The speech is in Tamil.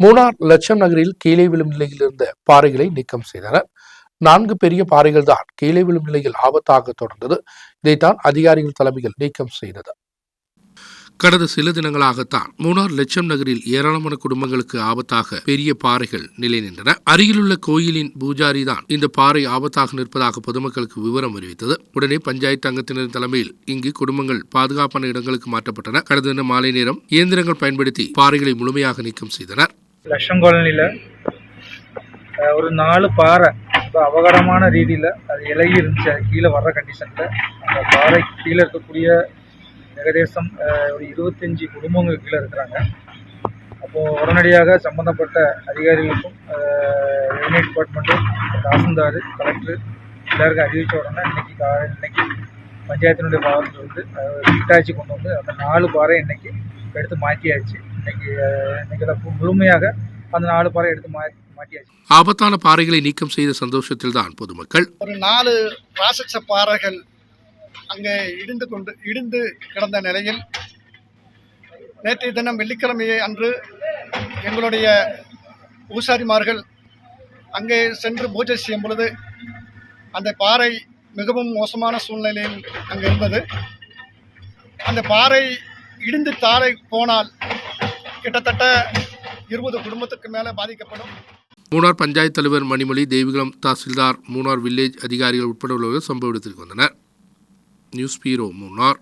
மூணார் லட்சம் நகரில் கீழே விழும் நிலையில் இருந்த பாறைகளை நீக்கம் செய்தனர். நான்கு பெரிய பாறைகள் தான் கீழே விழும் நிலையில் ஆபத்தாக தொடர்ந்தது. இதைத்தான் அதிகாரிகள் தலைமையில் நீக்கம் செய்தது. கடந்த சில தினங்களாகத்தான் மூணார் லட்சம் நகரில் ஏராளமான குடும்பங்களுக்கு ஆபத்தாக பெரிய பாறைகள் நிலை நின்றன. அருகிலுள்ள கோயிலின் பூஜாரி தான் இந்த பாறை ஆபத்தாக நிற்பதாக பொதுமக்களுக்கு விவரம் அறிவித்தது. உடனே பஞ்சாயத்து அங்கத்தினரின் தலைமையில் இங்கு குடும்பங்கள் பாதுகாப்பான இடங்களுக்கு மாற்றப்பட்டன. கடந்த தினம் மாலை நேரம் இயந்திரங்கள் பயன்படுத்தி பாறைகளை முழுமையாக நீக்கம் செய்தனர். லட்சம் காலனியில் ஒரு நாலு பாறை ரொம்ப அபகரமான ரீதியில் அது இலகி இருந்துச்சு. அது கீழே வர்ற கண்டிஷனில் அந்த பாறை கீழே இருக்கக்கூடிய ஏகதேசம் ஒரு இருபத்தஞ்சி குடும்பங்கள் கீழே இருக்கிறாங்க. அப்போது உடனடியாக சம்மந்தப்பட்ட அதிகாரிகளுக்கும் ரெவன்யூ டிபார்ட்மெண்ட்டும் தாசில்தார் கலெக்டர் எல்லாருக்கும் அறிவித்த உடனே இன்னைக்கு கா இன்னைக்கு பஞ்சாயத்தினுடைய பாவத்தில் வந்து கிட்டாச்சி கொண்டு வந்து அந்த நாலு பாறை இன்னைக்கு எடுத்து மாற்றியாச்சு. இன்னைக்கு இன்னைக்கு அதை முழுமையாக அந்த நாலு பாறை எடுத்து மா மாற்றியாச்சு ஆபத்தான பாறைகளை நீக்கம் செய்த சந்தோஷத்தில்தான் பொதுமக்கள். ஒரு நாலு ராட்சச பாறைகள் அங்கே இடிந்து கொண்டு இடிந்து கிடந்த நிலையில் நேற்றைய தினம் வெள்ளிக்கிழமையை அன்று எங்களுடைய பூசாரிமார்கள் அங்கே சென்று பூஜை செய்யும் பொழுது அந்த பாறை மிகவும் மோசமான சூழ்நிலையில் அங்கே இருந்தது. அந்த பாறை இடிந்து தாரை போனால் கிட்டத்தட்ட இருபது குடும்பத்துக்கு மேலே பாதிக்கப்படும். மூணார் பஞ்சாயத்து தலைவர் மணிமொழி தேவிகுளம் தாசில்தார் மூணார் வில்லேஜ் அதிகாரிகள் உட்பட உள்ளவர்கள் சம்பவ இடத்திற்கு வந்தனர். News bureau Munnar.